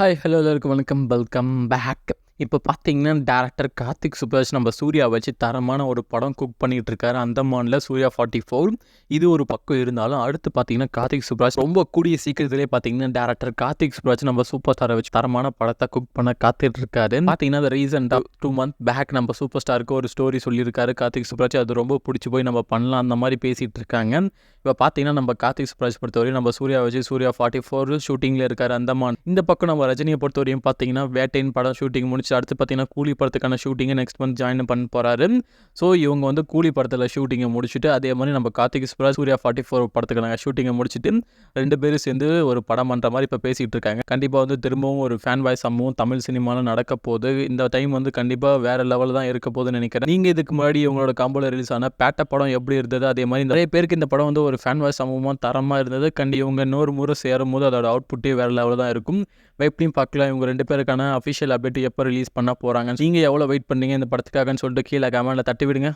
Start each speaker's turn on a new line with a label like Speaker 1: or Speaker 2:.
Speaker 1: Hi hello எல்லாருக்கும் வணக்கம். Welcome back இப்போ பார்த்தீங்கன்னா டேரக்டர் கார்த்திக் சுப்ராஜ் நம்ம சூர்யா வச்சு தரமான ஒரு படம் குக் பண்ணிட்டு இருக்காரு அந்தமானில் சூர்யா ஃபார்ட்டி ஃபோர் இது ஒரு பக்கம் இருந்தாலும் அடுத்து பார்த்தீங்கன்னா கார்த்திக் சுப்ராஜ் ரொம்ப கூடிய சீக்கிரத்திலே பார்த்தீங்கன்னா டேரக்டர் கார்த்திக் சுப்ராஜ் நம்ம சூப்பர் ஸ்டாரை வச்சு தரமான படத்தை குக் பண்ண காத்துட்டு இருக்காரு பார்த்தீங்கன்னா ரீசெண்டாக டூ மந்த் பேக் நம்ம சூப்பர் ஸ்டாருக்கு ஒரு ஸ்டோரி சொல்லியிருக்காரு. கார்த்திக் சுப்ராஜ் அது ரொம்ப பிடிச்சி போய் நம்ம பண்ணலாம் அந்த மாதிரி பேசிகிட்டு இருக்காங்க இப்போ பார்த்தீங்கன்னா நம்ம கார்த்திக் சுப்ராஜ் பொறுத்தவரையும் நம்ம சூர்யா வச்சு சூர்யா ஃபார்ட்டி ஃபோர் ஷூட்டிங்கில் இருக்காரு. அந்தமான் இந்த பக்கம் நம்ம ரஜினியை பொறுத்தவரையும் பார்த்தீங்கன்னா வேட்டையின் படம் ஷூட்டிங் முடிச்சு அடுத்து பார்த்தீங்கன்னா கூலி படத்துக்கான ஷூட்டிங்கை நெக்ஸ்ட் மந்த் ஜாயின் பண்ண போகிறாரு ஸோ இவங்க வந்து கூலி படத்தில் ஷூட்டிங்கை முடிச்சுட்டு அதே மாதிரி நம்ம கார்த்திக் சுப்ராஜ் சூர்யா ஃபார்ட்டி ஃபோர் படத்துக்கான ஷூட்டிங்கை முடிச்சுட்டு ரெண்டு பேரும் சேர்ந்து ஒரு படம் பண்ணுற மாதிரி இப்போ பேசிகிட்டு இருக்காங்க. கண்டிப்பாக வந்து திரும்பவும் ஒரு ஃபேன் வாய்ஸ் சம்பவம் தமிழ் சினிமாவில் நடக்க போகுது. இந்த டைம் வந்து கண்டிப்பாக வேறு லெவலில் தான் இருக்க போகுதுன்னு நினைக்கிறேன். நீங்கள் இதுக்கு முன்னாடி இவங்களோட காம்போல ரிலீஸ் ஆன பேட்ட படம் எப்படி இருந்தது? அதே மாதிரி நிறைய பேருக்கு இந்த படம் வந்து ஒரு ஃபேன் வாய்ஸ் சம்பவமாக தரமாக இருந்தது. கண்டி இவங்க இன்னொரு முறை சேரும் போது அதோட அவுட்புட்டே வேறு லெவலில் தான் இருக்கும். வெயிட்லையும் பார்க்கலாம். இவங்க ரெண்டு பேருக்கான அஃபிஷியல் அப்டேட் எப்போ ரிலீஸ் பண்ண போகிறாங்க நீங்கள் எவ்வளோ வெயிட் பண்ணீங்க இந்த படத்துக்காகன்னு சொல்லிட்டு கீழே கமெண்ட்டில் தட்டி விடுங்க